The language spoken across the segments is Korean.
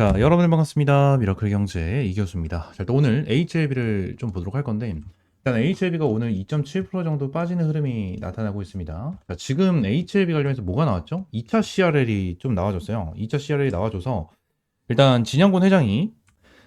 자, 여러분들 반갑습니다. 미라클 경제 이교수입니다. 자, 또 오늘 HLB를 좀 보도록 할 건데, 일단 HLB가 오늘 2.7% 정도 빠지는 흐름이 나타나고 있습니다. 자, 지금 HLB 관련해서 뭐가 나왔죠? 2차 CRL이 좀 나와줬어요. 2차 CRL이 나와줘서, 일단 진영곤 회장이,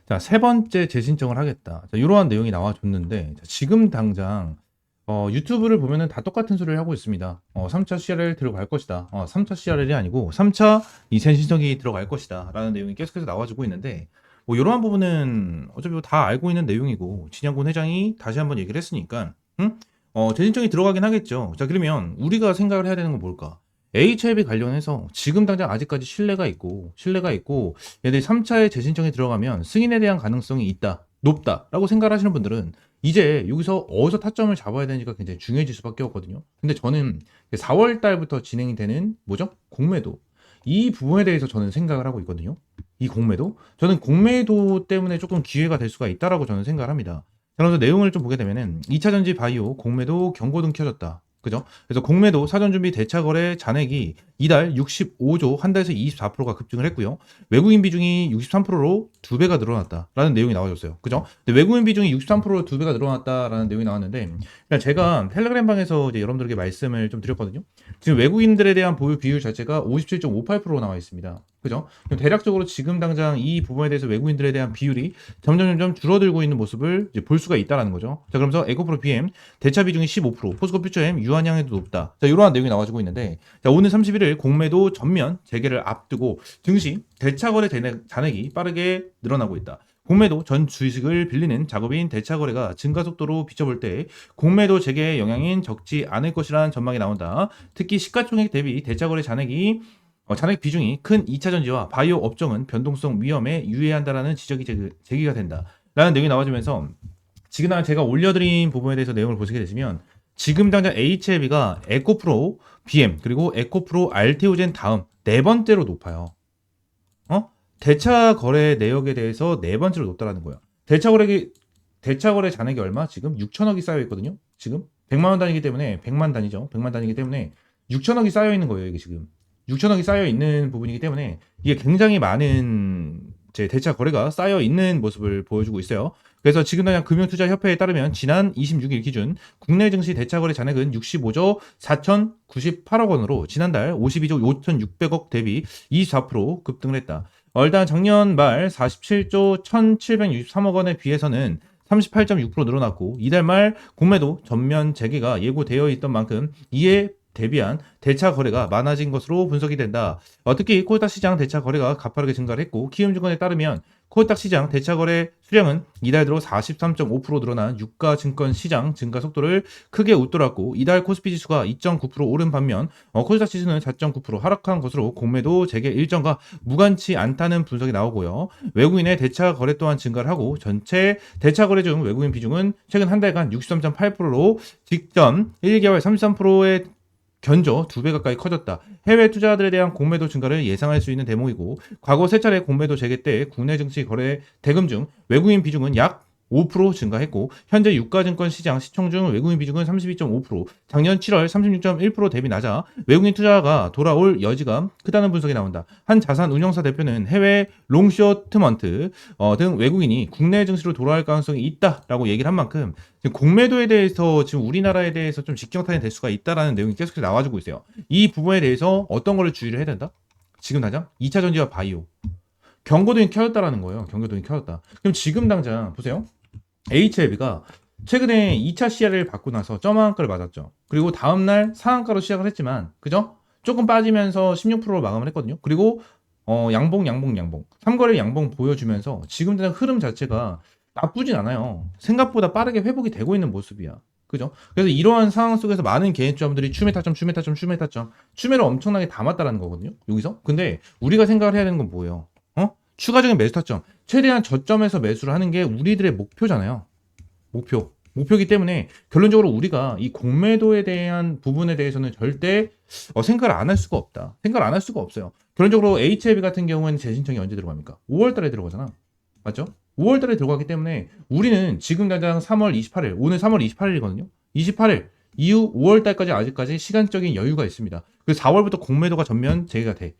자, 세 번째 재신청을 하겠다. 자, 이러한 내용이 나와줬는데, 자, 지금 당장, 어, 유튜브를 보면은 다 똑같은 소리를 하고 있습니다. 어, 3차 CRL 들어갈 것이다. 어, 3차 CRL이 아니고 3차 이센 신청이 들어갈 것이다. 라는 내용이 계속해서 나와주고 있는데, 뭐, 이러한 부분은 어차피 뭐다 알고 있는 내용이고, 진양곤 회장이 다시 한번 얘기를 했으니까, 응? 어, 재신청이 들어가긴 하겠죠. 자, 그러면 우리가 생각을 해야 되는 건 뭘까? HLB 관련해서 지금 당장 아직까지 신뢰가 있고, 신뢰가 있고, 얘들이 3차에 재신청이 들어가면 승인에 대한 가능성이 있다, 높다, 라고 생각을 하시는 분들은 이제 여기서 어디서 타점을 잡아야 되는지가 굉장히 중요해질 수밖에 없거든요. 근데 저는 4월 달부터 진행이 되는 뭐죠? 공매도. 이 부분에 대해서 저는 생각을 하고 있거든요. 이 공매도. 저는 공매도 때문에 조금 기회가 될 수가 있다라고 저는 생각을 합니다. 자, 그래서 내용을 좀 보게 되면은 2차 전지 바이오 공매도 경고등 켜졌다. 그죠? 그래서 공매도 사전 준비 대차 거래 잔액이 이달 65조 한 달에서 24%가 급증을 했고요. 외국인 비중이 63%로 두 배가 늘어났다라는 내용이 나와줬어요. 그죠? 근데 외국인 비중이 63%로 두 배가 늘어났다라는 내용이 나왔는데, 일단 제가 텔레그램 방에서 이제 여러분들에게 말씀을 좀 드렸거든요. 지금 외국인들에 대한 보유 비율 자체가 57.58%로 나와 있습니다. 그죠? 대략적으로 지금 당장 이 부분에 대해서 외국인들에 대한 비율이 점점 점점 줄어들고 있는 모습을 볼 수가 있다라는 거죠. 자, 그러면서 에코프로 PM 대차 비중이 15%, 포스코 퓨처엠 유한량에도 높다. 자, 이러한 내용이 나와주고 있는데, 자, 오늘 31일 공매도 전면 재개를 앞두고 증시 대차 거래 잔액- 잔액이 빠르게 늘어나고 있다. 공매도 전 주식을 빌리는 작업인 대차 거래가 증가 속도로 비춰볼 때 공매도 재개의 영향인 적지 않을 것이라는 전망이 나온다. 특히 시가총액 대비 대차 거래 잔액이 어, 잔액 비중이 큰 2차 전지와 바이오 업종은 변동성 위험에 유의한다라는 지적이 제기, 제기 가 된다. 라는 내용이 나와주면서 지금 날 제가 올려드린 부분에 대해서 내용을 보시게 되시면 지금 당장 HLB가 에코프로 BM 그리고 에코프로 알테오젠 다음 네 번째로 높아요. 어? 대차 거래 내역에 대해서 네 번째로 높다라는 거예요. 대차 거래기 대차 거래 잔액이 얼마? 지금 6천억이 쌓여 있거든요. 지금 100만 원 단위이기 때문에 100만 단위죠. 100만 단위이기 때문에 6천억이 쌓여 있는 거예요. 이게 지금 6천억이 쌓여 있는 부분이기 때문에 이게 굉장히 많은 제 대차 거래가 쌓여 있는 모습을 보여주고 있어요. 그래서 지금 당장 금융투자협회에 따르면 지난 26일 기준 국내 증시 대차 거래 잔액은 65조 4,098억 원으로 지난달 52조 5,600억 대비 24% 급등을 했다. 어, 일단 작년 말 47조 1,763억 원에 비해서는 38.6% 늘어났고 이달 말 공매도 전면 재개가 예고되어 있던 만큼 이에 대비한 대차 거래가 많아진 것으로 분석이 된다. 어, 특히 코스닥 시장 대차 거래가 가파르게 증가를 했고 키움증권에 따르면 코스닥 시장 대차 거래 수량은 이달 들어 43.5% 늘어난 유가 증권 시장 증가 속도를 크게 웃돌았고 이달 코스피 지수가 2.9% 오른 반면 어, 코스닥 지수는 4.9% 하락한 것으로 공매도 재개 일정과 무관치 않다는 분석이 나오고요. 외국인의 대차 거래 또한 증가를 하고 전체 대차 거래 중 외국인 비중은 최근 한 달간 63.8%로 직전 1개월 33%의 견조 두 배 가까이 커졌다. 해외 투자들에 대한 공매도 증가를 예상할 수 있는 대목이고 과거 세 차례 공매도 재개 때 국내 증시 거래 대금 중 외국인 비중은 약 5% 증가했고 현재 유가증권 시장 시총 중 외국인 비중은 32.5% 작년 7월 36.1% 대비 낮아 외국인 투자가 돌아올 여지가 크다는 분석이 나온다. 한 자산 운용사 대표는 해외 롱쇼트먼트 어, 등 외국인이 국내 증시로 돌아올 가능성이 있다라고 얘기를 한 만큼 공매도에 대해서 지금 우리나라에 대해서 좀 직격탄이 될 수가 있다라는 내용이 계속해서 나와주고 있어요. 이 부분에 대해서 어떤 거를 주의를 해야 된다? 지금 당장 2차 전지와 바이오 경고등이 켜졌다라는 거예요. 경고등이 켜졌다. 그럼 지금 당장 보세요. HLB가 최근에 2차 CR을 받고 나서 점한가를 맞았죠. 그리고 다음날 상한가로 시작을 했지만, 그죠? 조금 빠지면서 16%로 마감을 했거든요. 그리고 어, 양봉, 양봉, 양봉. 3거래 양봉 보여주면서 지금 당장 흐름 자체가 나쁘진 않아요. 생각보다 빠르게 회복이 되고 있는 모습이야. 그죠? 그래서 이러한 상황 속에서 많은 개인주주들이 추매 타점, 추매 타점, 추매 타점, 추매를 엄청나게 담았다라는 거거든요. 여기서. 근데 우리가 생각을 해야 되는 건 뭐예요? 어? 추가적인 매수 타점. 최대한 저점에서 매수를 하는 게 우리들의 목표잖아요. 목표. 목표이기 때문에 결론적으로 우리가 이 공매도에 대한 부분에 대해서는 절대 어, 생각을 안 할 수가 없다. 생각을 안 할 수가 없어요. 결론적으로 HLB 같은 경우에는 재신청이 언제 들어갑니까? 5월 달에 들어가잖아. 맞죠? 5월 달에 들어가기 때문에 우리는 지금 당장 3월 28일, 오늘 3월 28일이거든요. 28일 이후 5월 달까지 아직까지 시간적인 여유가 있습니다. 그 4월부터 공매도가 전면 재개가 돼.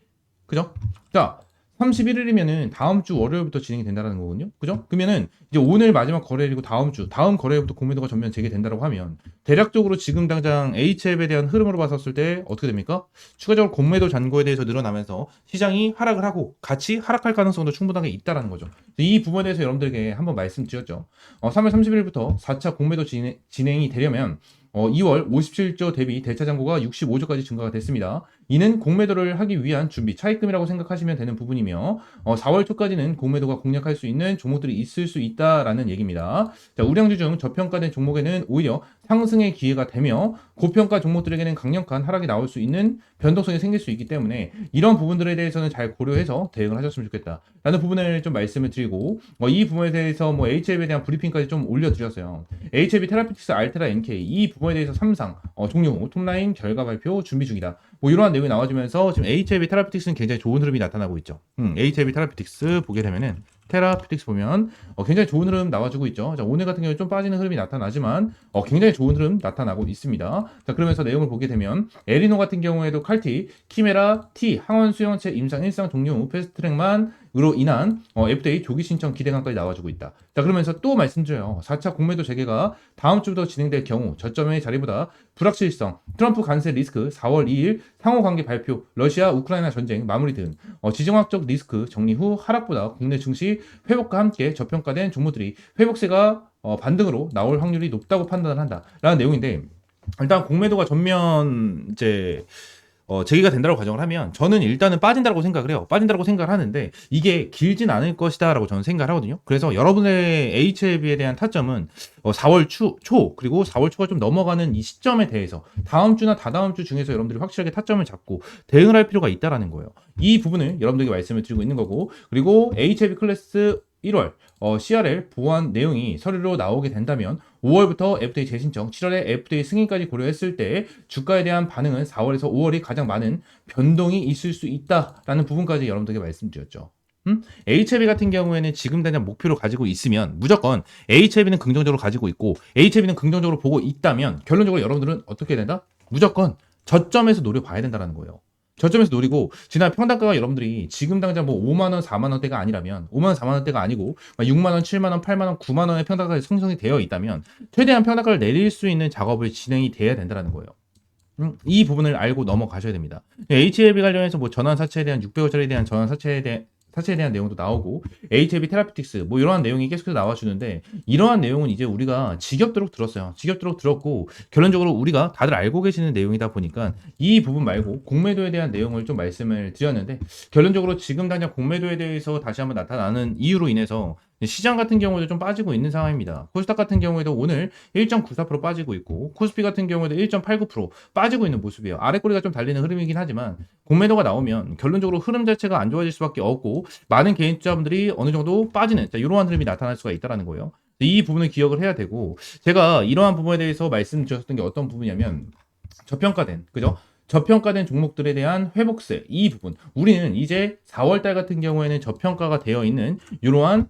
그죠? 자, 31일이면은 다음 주 월요일부터 진행이 된다는 거거든요. 그죠? 그러면은 이제 오늘 마지막 거래일이고 다음 주, 다음 거래일부터 공매도가 전면 재개된다고 하면 대략적으로 지금 당장 HF에 대한 흐름으로 봤었을 때 어떻게 됩니까? 추가적으로 공매도 잔고에 대해서 늘어나면서 시장이 하락을 하고 같이 하락할 가능성도 충분하게 있다라는 거죠. 이 부분에 대해서 여러분들에게 한번 말씀드렸죠. 어, 3월 30일부터 4차 공매도 진행, 진행이 되려면 어, 2월 57조 대비 대차 잔고가 65조까지 증가가 됐습니다. 이는 공매도를 하기 위한 준비 차입금이라고 생각하시면 되는 부분이며 어, 4월 초까지는 공매도가 공략할 수 있는 종목들이 있을 수 있다라는 얘기입니다. 자, 우량주 중 저평가된 종목에는 오히려 상승의 기회가 되며 고평가 종목들에게는 강력한 하락이 나올 수 있는 변동성이 생길 수 있기 때문에 이런 부분들에 대해서는 잘 고려해서 대응을 하셨으면 좋겠다라는 부분을 좀 말씀을 드리고 어, 이 부분에 대해서 뭐 HL에 대한 브리핑까지 좀 올려드렸어요. HLB 테라피틱스 알테라 NK 이 부분에 대해서 3상 어, 종료 후 톱라인 결과 발표 준비 중이다. 뭐 이러한 내용이 나와주면서 지금 HLB 테라피틱스는 굉장히 좋은 흐름이 나타나고 있죠. 음, HLB 테라피틱스 보게 되면은 테라피틱스 보면 어, 굉장히 좋은 흐름 나와주고 있죠. 자, 오늘 같은 경우에 좀 빠지는 흐름이 나타나지만 어, 굉장히 좋은 흐름 나타나고 있습니다. 자, 그러면서 내용을 보게 되면 에리노 같은 경우에도 칼티, 키메라, T, 항원 수용체 임상 일상 종료 후 패스트트랙만 으로 인한 어, FDA 조기 신청 기대감까지 나와주고 있다. 자 그러면서 또 말씀드려요. 4차 공매도 재개가 다음 주부터 진행될 경우 저점의 자리보다 불확실성, 트럼프 관세 리스크, 4월 2일 상호 관계 발표, 러시아 우크라이나 전쟁 마무리 등 어, 지정학적 리스크 정리 후 하락보다 국내 증시 회복과 함께 저평가된 종목들이 회복세가 어, 반등으로 나올 확률이 높다고 판단을 한다라는 내용인데 일단 공매도가 전면 이제 어, 재개가 된다고 가정을 하면 저는 일단은 빠진다고 생각을 해요. 빠진다고 생각을 하는데 이게 길진 않을 것이다라고 저는 생각을 하거든요. 그래서 여러분의 HLB에 대한 타점은 어, 4월 초, 초 그리고 4월 초가 좀 넘어가는 이 시점에 대해서 다음 주나 다다음 주 중에서 여러분들이 확실하게 타점을 잡고 대응을 할 필요가 있다라는 거예요. 이 부분을 여러분들에게 말씀을 드리고 있는 거고 그리고 HLB 클래스 1월 어, CRL 보완 내용이 서류로 나오게 된다면 5월부터 FDA 재신청, 7월에 FDA 승인까지 고려했을 때 주가에 대한 반응은 4월에서 5월이 가장 많은 변동이 있을 수 있다라는 부분까지 여러분들에게 말씀드렸죠. 음? HLB 같은 경우에는 지금 당장 목표로 가지고 있으면 무조건 HLB는 긍정적으로 가지고 있고 HLB는 긍정적으로 보고 있다면 결론적으로 여러분들은 어떻게 해야 된다? 무조건 저점에서 노려봐야 된다는 거예요. 저점에서 노리고 지난 평단가가 여러분들이 지금 당장 뭐 5만 원, 4만 원대가 아니라면 5만 원, 4만 원대가 아니고 6만 원, 7만 원, 8만 원, 9만 원의 평단가가 형성이 되어 있다면 최대한 평단가를 내릴 수 있는 작업을 진행이 돼야 된다는 거예요. 음, 이 부분을 알고 넘어가셔야 됩니다. HLB 관련해서 뭐 전환 사채에 대한 600원짜리에 대한 전환 사채에 대한 사채에 대한 내용도 나오고 HLB 테라피틱스 뭐 이러한 내용이 계속해서 나와주는데 이러한 내용은 이제 우리가 지겹도록 들었어요. 지겹도록 들었고 결론적으로 우리가 다들 알고 계시는 내용이다 보니까 이 부분 말고 공매도에 대한 내용을 좀 말씀을 드렸는데 결론적으로 지금 당장 공매도에 대해서 다시 한번 나타나는 이유로 인해서 시장 같은 경우에도 좀 빠지고 있는 상황입니다. 코스닥 같은 경우에도 오늘 1.94% 빠지고 있고 코스피 같은 경우에도 1.89% 빠지고 있는 모습이에요. 아래 꼬리가 좀 달리는 흐름이긴 하지만 공매도가 나오면 결론적으로 흐름 자체가 안 좋아질 수밖에 없고 많은 개인 투자분들이 어느 정도 빠지는 자, 이러한 흐름이 나타날 수가 있다는 거예요. 이 부분을 기억을 해야 되고 제가 이러한 부분에 대해서 말씀드렸던 게 어떤 부분이냐면 저평가된 그죠? 저평가된 종목들에 대한 회복세 이 부분 우리는 이제 4월달 같은 경우에는 저평가가 되어 있는 이러한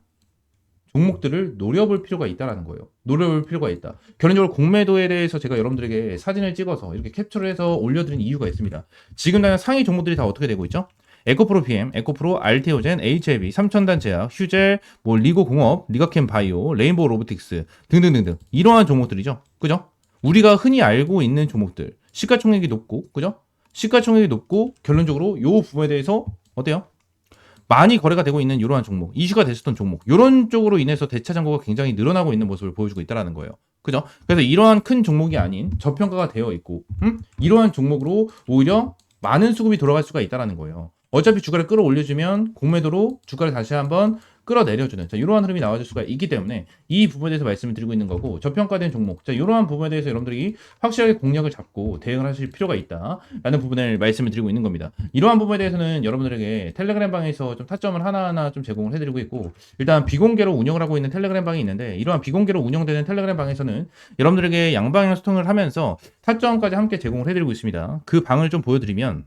종목들을 노려볼 필요가 있다라는 거예요. 노려볼 필요가 있다. 결론적으로 공매도에 대해서 제가 여러분들에게 사진을 찍어서 이렇게 캡처를 해서 올려드린 이유가 있습니다. 지금 당장 상위 종목들이 다 어떻게 되고 있죠? 에코프로 PM, 에코프로 알테오젠, HLB, 삼천단 제약, 휴젤, 뭐 리고 공업, 리가캠 바이오, 레인보우 로보틱스 등등등등 이러한 종목들이죠. 그죠? 우리가 흔히 알고 있는 종목들 시가총액이 높고 그죠? 시가총액이 높고 결론적으로 요 부분에 대해서 어때요? 많이 거래가 되고 있는 이러한 종목, 이슈가 됐었던 종목, 이런 쪽으로 인해서 대차 잔고가 굉장히 늘어나고 있는 모습을 보여주고 있다라는 거예요. 그죠? 그래서 이러한 큰 종목이 아닌 저평가가 되어 있고, 음? 이러한 종목으로 오히려 많은 수급이 돌아갈 수가 있다라는 거예요. 어차피 주가를 끌어올려주면 공매도로 주가를 다시 한번 끌어내려주는 자, 이러한 흐름이 나와줄 수가 있기 때문에 이 부분에 대해서 말씀을 드리고 있는 거고 저평가된 종목 자, 이러한 부분에 대해서 여러분들이 확실하게 공략을 잡고 대응을 하실 필요가 있다라는 부분을 말씀을 드리고 있는 겁니다. 이러한 부분에 대해서는 여러분들에게 텔레그램 방에서 좀 타점을 하나하나 좀 제공을 해드리고 있고 일단 비공개로 운영을 하고 있는 텔레그램 방이 있는데 이러한 비공개로 운영되는 텔레그램 방에서는 여러분들에게 양방향 소통을 하면서 타점까지 함께 제공을 해드리고 있습니다. 그 방을 좀 보여드리면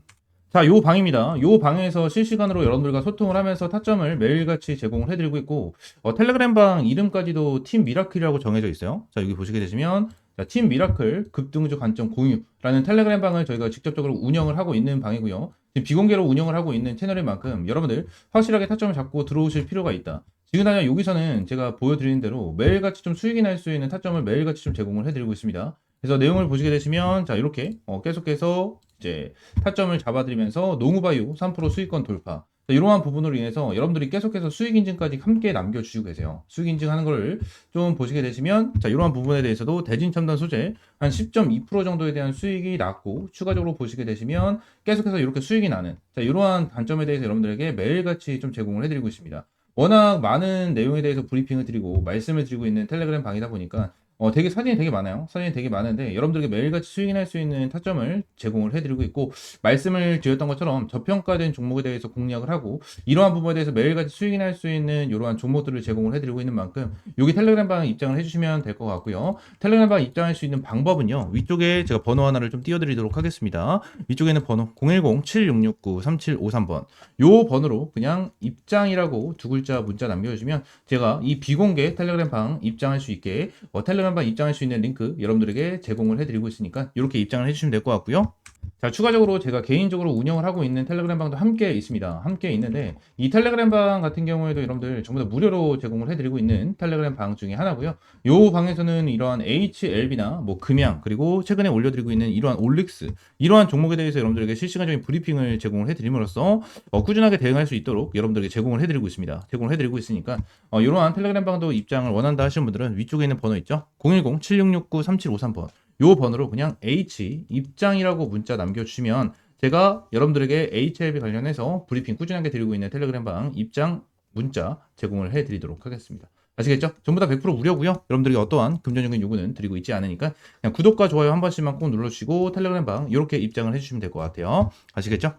자, 요 방입니다. 요 방에서 실시간으로 여러분들과 소통을 하면서 타점을 매일같이 제공을 해드리고 있고, 어, 텔레그램 방 이름까지도 팀 미라클이라고 정해져 있어요. 자, 여기 보시게 되시면, 자, 팀 미라클 급등주 관점 공유라는 텔레그램 방을 저희가 직접적으로 운영을 하고 있는 방이고요. 지금 비공개로 운영을 하고 있는 채널인 만큼 여러분들 확실하게 타점을 잡고 들어오실 필요가 있다. 지금 당장 여기서는 제가 보여드리는 대로 매일같이 좀 수익이 날 수 있는 타점을 매일같이 좀 제공을 해드리고 있습니다. 그래서 내용을 보시게 되시면 자 이렇게 어, 계속해서 이제 타점을 잡아드리면서 농우바이오 3% 수익권 돌파 자, 이러한 부분으로 인해서 여러분들이 계속해서 수익 인증까지 함께 남겨주시고 계세요. 수익 인증하는 거를 좀 보시게 되시면 자 이러한 부분에 대해서도 대진 첨단 소재 한 10.2% 정도에 대한 수익이 났고 추가적으로 보시게 되시면 계속해서 이렇게 수익이 나는 자 이러한 단점에 대해서 여러분들에게 매일같이 좀 제공을 해드리고 있습니다. 워낙 많은 내용에 대해서 브리핑을 드리고 말씀을 드리고 있는 텔레그램 방이다 보니까 어, 되게 사진이 되게 많아요. 사진이 되게 많은데 여러분들에게 매일같이 수익이 날수 있는 타점을 제공을 해드리고 있고 말씀을 드렸던 것처럼 저평가된 종목에 대해서 공략을 하고 이러한 부분에 대해서 매일같이 수익이 날수 있는 이러한 종목들을 제공을 해드리고 있는 만큼 여기 텔레그램 방 입장을 해주시면 될 것 같고요. 텔레그램 방 입장할 수 있는 방법은요. 위쪽에 제가 번호 하나를 좀 띄워드리도록 하겠습니다. 위쪽에는 번호 010-7669-3753번 요 번호로 그냥 입장이라고 두 글자 문자 남겨주시면 제가 이 비공개 텔레그램 방 입장할 수 있게 어, 텔레그램 방 입장할 수 있는 링크 여러분들에게 제공을 해드리고 있으니까 이렇게 입장을 해주시면 될 것 같고요. 자, 추가적으로 제가 개인적으로 운영을 하고 있는 텔레그램 방도 함께 있습니다. 함께 있는데 이 텔레그램 방 같은 경우에도 여러분들 전부 다 무료로 제공을 해드리고 있는 텔레그램 방 중에 하나고요. 요 방에서는 이러한 HLB나 뭐 금양 그리고 최근에 올려드리고 있는 이러한 올릭스 이러한 종목에 대해서 여러분들에게 실시간적인 브리핑을 제공을 해드림으로써 어, 꾸준하게 대응할 수 있도록 여러분들에게 제공을 해드리고 있습니다. 제공을 해드리고 있으니까 어, 이러한 텔레그램 방도 입장을 원한다 하시는 분들은 위쪽에 있는 번호 있죠? 010-7669-3753번 요 번호로 그냥 H 입장이라고 문자 남겨주시면 제가 여러분들에게 HLB 관련해서 브리핑 꾸준하게 드리고 있는 텔레그램 방 입장 문자 제공을 해드리도록 하겠습니다. 아시겠죠? 전부 다 100% 무료고요. 여러분들이 어떠한 금전적인 요구는 드리고 있지 않으니까 그냥 구독과 좋아요 한 번씩만 꼭 눌러주시고 텔레그램 방 이렇게 입장을 해주시면 될 것 같아요. 아시겠죠?